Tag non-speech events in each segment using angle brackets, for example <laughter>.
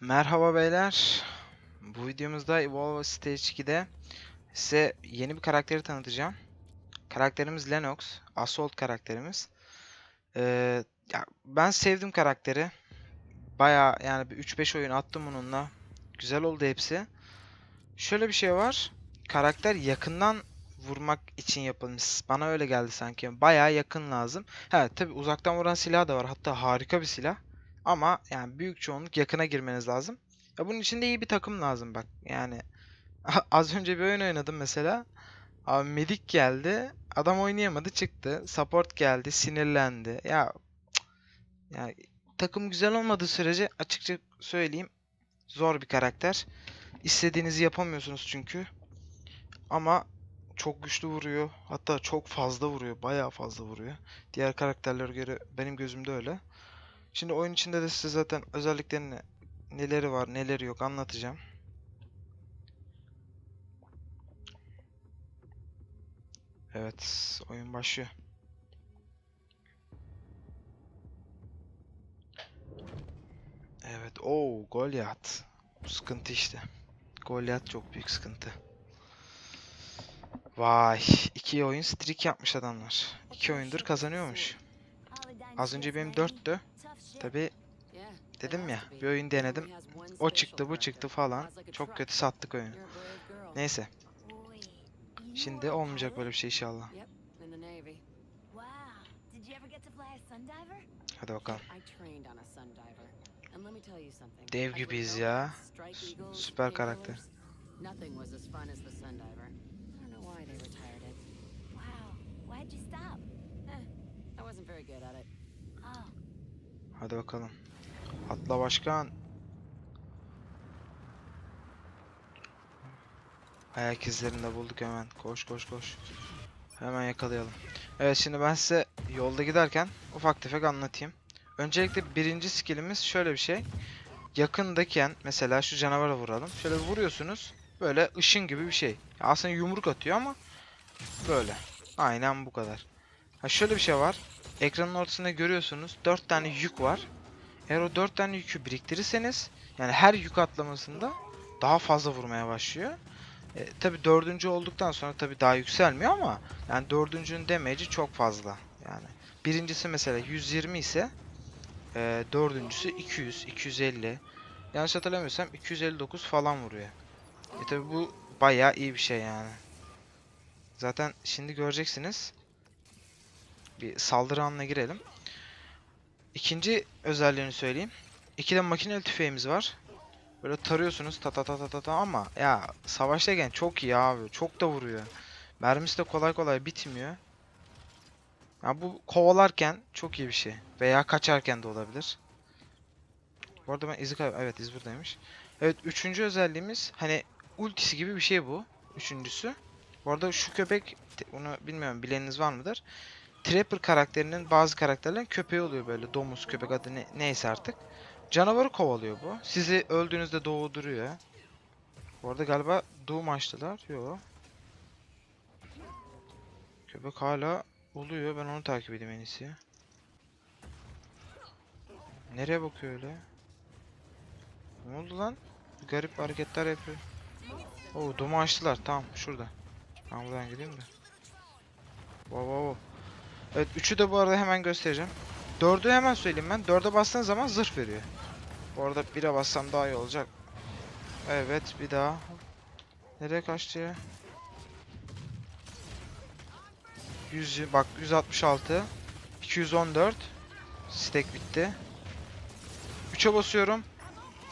Merhaba beyler. Bu videomuzda Evolve Stage 2'de size yeni bir karakteri tanıtacağım. Karakterimiz Lennox. Assault karakterimiz. Ee, ya ben sevdim karakteri. Baya yani bir 3-5 oyun attım onunla. Güzel oldu hepsi. Şöyle bir şey var. Karakter yakından vurmak için yapılmış. Bana öyle geldi sanki. Baya yakın lazım. Ha tabi uzaktan vuran silah da var. Hatta harika bir silah. Ama yani büyük çoğunluk yakına girmeniz lazım. Ya bunun için de iyi bir takım lazım bak. Yani <laughs> az önce bir oyun oynadım mesela. Abi Medik geldi. Adam oynayamadı çıktı. Support geldi sinirlendi. Ya cık, ya takım güzel olmadığı sürece açıkça söyleyeyim zor bir karakter. İstediğinizi yapamıyorsunuz çünkü. Ama çok güçlü vuruyor. Hatta çok fazla vuruyor. Bayağı fazla vuruyor. Diğer karakterlere göre benim gözümde öyle. Şimdi oyun içinde de size zaten özelliklerini neleri var neleri yok anlatacağım. Evet, oyun başlıyor. Evet, o Goliath. Sıkıntı işte. Goliath çok büyük sıkıntı. Vay, iki oyun streak yapmış adamlar. İki oyundur kazanıyormuş. Az önce benim dörttü. Tabi dedim ya, bir oyun denedim. O çıktı, bu çıktı falan. Çok kötü sattık oyunu. Neyse, şimdi olmayacak böyle bir şey inşallah. Hadi bakalım. Dev gibiyiz ya. Süper karakter. I wasn't very good at it. Hadi bakalım. Atla başkan. Ayak izlerini de bulduk hemen. Koş koş koş. Hemen yakalayalım. Evet şimdi ben size yolda giderken ufak tefek anlatayım. Öncelikle birinci skillimiz şöyle bir şey. Yakındayken mesela şu canavara vuralım. Şöyle vuruyorsunuz. Böyle ışın gibi bir şey. Aslında yumruk atıyor ama böyle. Aynen bu kadar. Ha şöyle bir şey var. Ekranın ortasında görüyorsunuz 4 tane yük var. Eğer o 4 tane yükü biriktirirseniz yani her yük atlamasında daha fazla vurmaya başlıyor. E, tabi dördüncü olduktan sonra tabi daha yükselmiyor ama yani dördüncünün damage'i çok fazla. Yani birincisi mesela 120 ise e, dördüncüsü 200, 250. Yanlış hatırlamıyorsam 259 falan vuruyor. E tabi bu bayağı iyi bir şey yani. Zaten şimdi göreceksiniz. Bir saldırı anına girelim. İkinci özelliğini söyleyeyim. İki de makineli tüfeğimiz var. Böyle tarıyorsunuz ta ta ta ta ta ama ya savaştayken çok iyi abi. Çok da vuruyor. Mermisi de kolay kolay bitmiyor. Ya bu kovalarken çok iyi bir şey. Veya kaçarken de olabilir. Bu arada ben izi Evet iz buradaymış. Evet üçüncü özelliğimiz hani ultisi gibi bir şey bu. Üçüncüsü. Bu arada şu köpek onu bilmiyorum bileniniz var mıdır? Trapper karakterinin bazı karakterlerin köpeği oluyor böyle domuz köpek adı ne- neyse artık. Canavarı kovalıyor bu. Sizi öldüğünüzde doğduruyor. Bu arada galiba doğum açtılar. Yo. Köpek hala oluyor. Ben onu takip edeyim en iyisi. Nereye bakıyor öyle? Ne oldu lan? Garip hareketler yapıyor. Oo domu açtılar. Tamam şurada. Ben buradan gideyim de. Wow wow wow. Evet 3'ü de bu arada hemen göstereceğim. 4'ü hemen söyleyeyim ben. 4'e bastığın zaman zırh veriyor. Bu arada 1'e bassam daha iyi olacak. Evet bir daha. Nereye kaçtı ya? 100 bak 166 214 Stack bitti. 3'e basıyorum.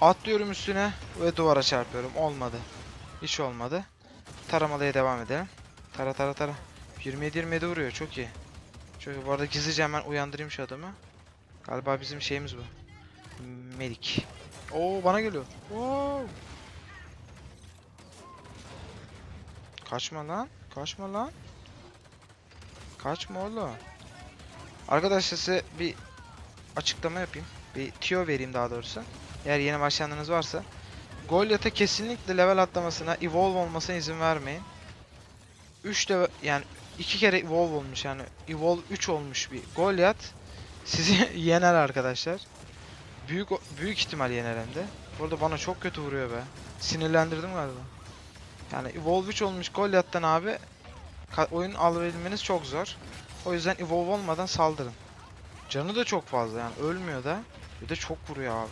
Atlıyorum üstüne ve duvara çarpıyorum. Olmadı. Hiç olmadı. Taramalıya devam edelim. Tara tara tara. 27 27 vuruyor. Çok iyi. Çok Bu arada gizlice hemen uyandırayım şu adamı. Galiba bizim şeyimiz bu. Medik. Oo bana geliyor. Oo. Kaçma lan. Kaçma lan. Kaçma oğlum. Arkadaşlar size bir açıklama yapayım. Bir tüyo vereyim daha doğrusu. Eğer yeni başlayanlarınız varsa. Goliath'a kesinlikle level atlamasına, evolve olmasına izin vermeyin. 3 level yani iki kere evolve olmuş yani evolve 3 olmuş bir Goliath sizi <laughs> yener arkadaşlar. Büyük büyük ihtimal yener hem de. Bu bana çok kötü vuruyor be. Sinirlendirdim galiba. Yani Evolve 3 olmuş Goliath'tan abi oyun alabilmeniz çok zor. O yüzden Evolve olmadan saldırın. Canı da çok fazla yani ölmüyor da. Bir de çok vuruyor abi.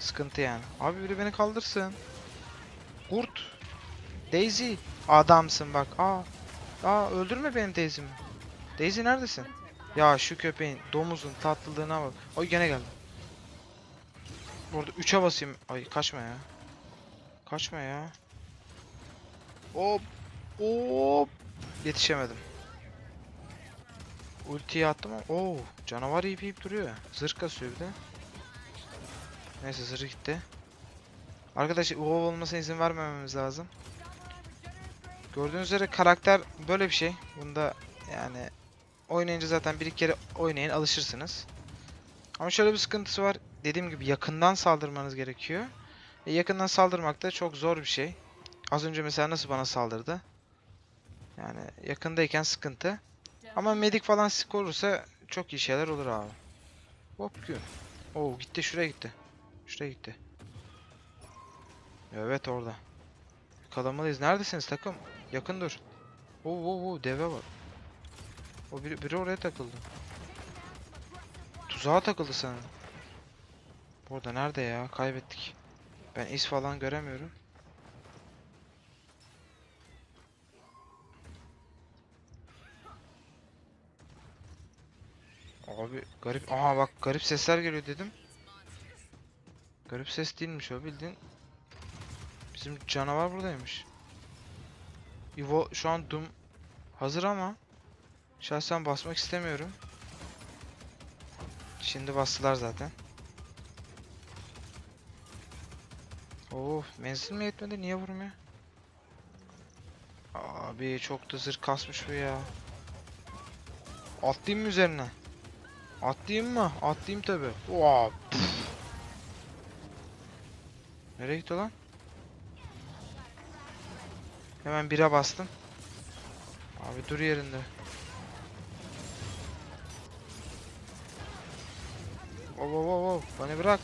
Sıkıntı yani. Abi biri beni kaldırsın. Kurt. Daisy. Adamsın bak. Aa. Aa öldürme benim Daisy'mi. Daisy neredesin? Ya şu köpeğin, domuzun tatlılığına bak. Oy gene geldi. Burada 3'e basayım. Ay kaçma ya. Kaçma ya. Hop. Hop. Yetişemedim. Ultiyi attım ama oo canavar yiyip yiyip duruyor. Zırh kasıyor bir de. Neyse zırh gitti. Arkadaşlar UOV olmasına izin vermememiz lazım. Gördüğünüz üzere karakter böyle bir şey. Bunda yani oynayınca zaten bir iki kere oynayın alışırsınız. Ama şöyle bir sıkıntısı var. Dediğim gibi yakından saldırmanız gerekiyor. E, yakından saldırmak da çok zor bir şey. Az önce mesela nasıl bana saldırdı? Yani yakındayken sıkıntı. Ama medik falan sık olursa çok iyi şeyler olur abi. Hop gün. Oo gitti şuraya gitti. Şuraya gitti. Evet orada. Kalamalıyız. Neredesiniz takım? Yakın dur. Oo oo oo deve var. O biri, biri oraya takıldı. Tuzağa takıldı sanırım. Burada nerede ya? Kaybettik. Ben iz falan göremiyorum. Abi garip. Aha bak garip sesler geliyor dedim. Garip ses değilmiş o bildiğin. Bizim canavar buradaymış. Ivo şu an Doom hazır ama şahsen basmak istemiyorum. Şimdi bastılar zaten. Oo, menzil mi yetmedi? Niye vurmuyor? Abi çok da zırh kasmış bu ya. Atlayayım mı üzerine? Atlayayım mı? Atlayayım tabi. Püf. Nereye gitti lan? Hemen bire bastım. Abi dur yerinde. Oh, oh, oh, oh. Beni bırak.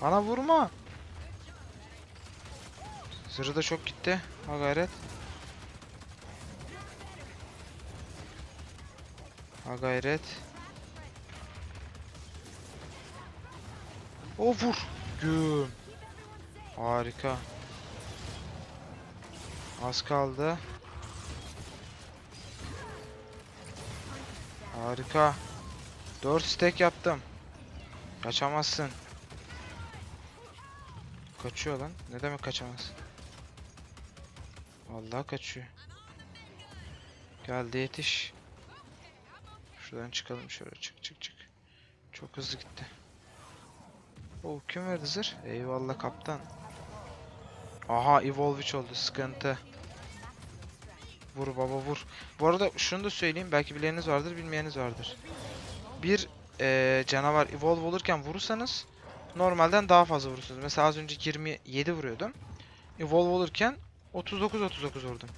Bana vurma. Zırhı da çok gitti. Ha gayret. Ha gayret. O vur. Güm. Harika. Az kaldı. Harika. 4 stack yaptım. Kaçamazsın. Kaçıyor lan. Ne demek kaçamaz? Vallahi kaçıyor. Geldi yetiş. Şuradan çıkalım şöyle çık çık çık. Çok hızlı gitti. O kim verdi zırh? Eyvallah kaptan. Aha Evolve 3 oldu sıkıntı. Vur baba vur. Bu arada şunu da söyleyeyim belki bileniniz vardır bilmeyeniniz vardır. Bir eee, canavar Evolve olurken vurursanız normalden daha fazla vurursunuz. Mesela az önce 27 vuruyordum. Evolve olurken 39-39 vurdum.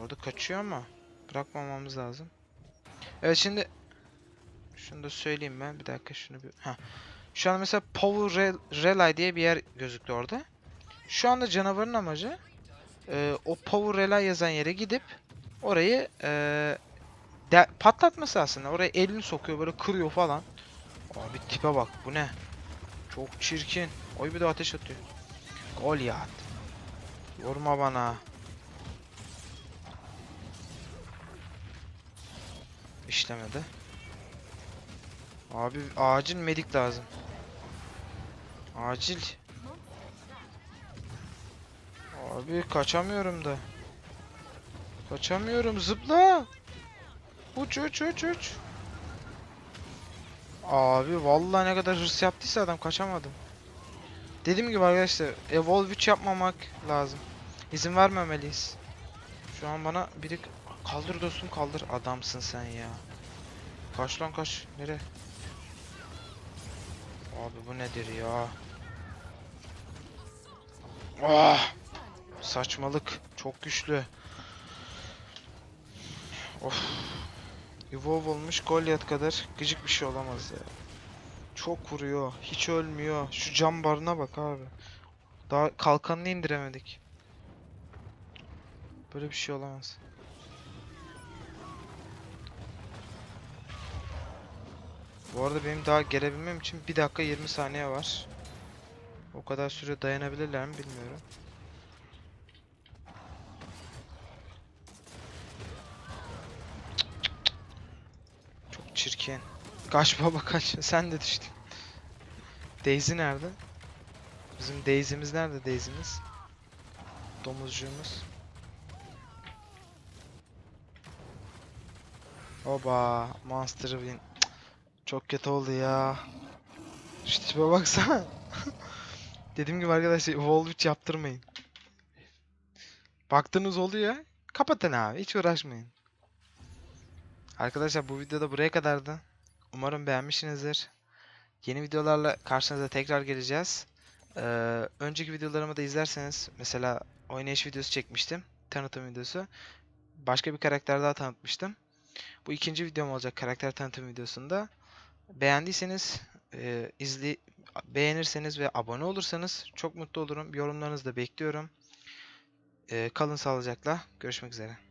Orada kaçıyor ama bırakmamamız lazım. Evet şimdi şunu da söyleyeyim ben. Bir dakika şunu bir... Heh. Şu an mesela Power Rel- Relay diye bir yer gözüktü orada. Şu anda canavarın amacı e, o Power Relay yazan yere gidip orayı e, de- patlatması aslında. Oraya elini sokuyor böyle kırıyor falan. Abi tipe bak bu ne? Çok çirkin. Oy bir de ateş atıyor. Goliath. Vurma bana. İşlemedi. Abi acil medik lazım. Acil. Abi kaçamıyorum da. Kaçamıyorum zıpla. Uç uç uç uç. Abi vallahi ne kadar hırs yaptıysa adam kaçamadım. Dediğim gibi arkadaşlar Evolve 3 yapmamak lazım. İzin vermemeliyiz. Şu an bana biri kaldır dostum kaldır. Adamsın sen ya. Kaç lan kaç. Nereye? Abi bu nedir ya? Ah! Saçmalık. Çok güçlü. Of. Evolve olmuş Goliath kadar gıcık bir şey olamaz ya. Çok vuruyor. Hiç ölmüyor. Şu cam barına bak abi. Daha kalkanını indiremedik. Böyle bir şey olamaz. Bu arada benim daha gelebilmem için 1 dakika 20 saniye var. O kadar süre dayanabilirler mi bilmiyorum. Çok çirkin. Kaç baba kaç. <laughs> Sen de düştün. Daisy nerede? Bizim Daisy'miz nerede Daisy'miz? Domuzcuğumuz. Oba, Monster Win. Çok kötü oldu ya. Şu tipe baksana. <laughs> Dediğim gibi arkadaşlar Evolve 3 yaptırmayın. Baktığınız oluyor. Kapatın abi. Hiç uğraşmayın. Arkadaşlar bu videoda buraya kadardı. Umarım beğenmişsinizdir. Yeni videolarla karşınıza tekrar geleceğiz. Ee, önceki videolarımı da izlerseniz mesela oynayış videosu çekmiştim. Tanıtım videosu. Başka bir karakter daha tanıtmıştım. Bu ikinci videom olacak karakter tanıtım videosunda. Beğendiyseniz e, izli beğenirseniz ve abone olursanız çok mutlu olurum. Yorumlarınızı da bekliyorum. Ee, kalın sağlıcakla. Görüşmek üzere.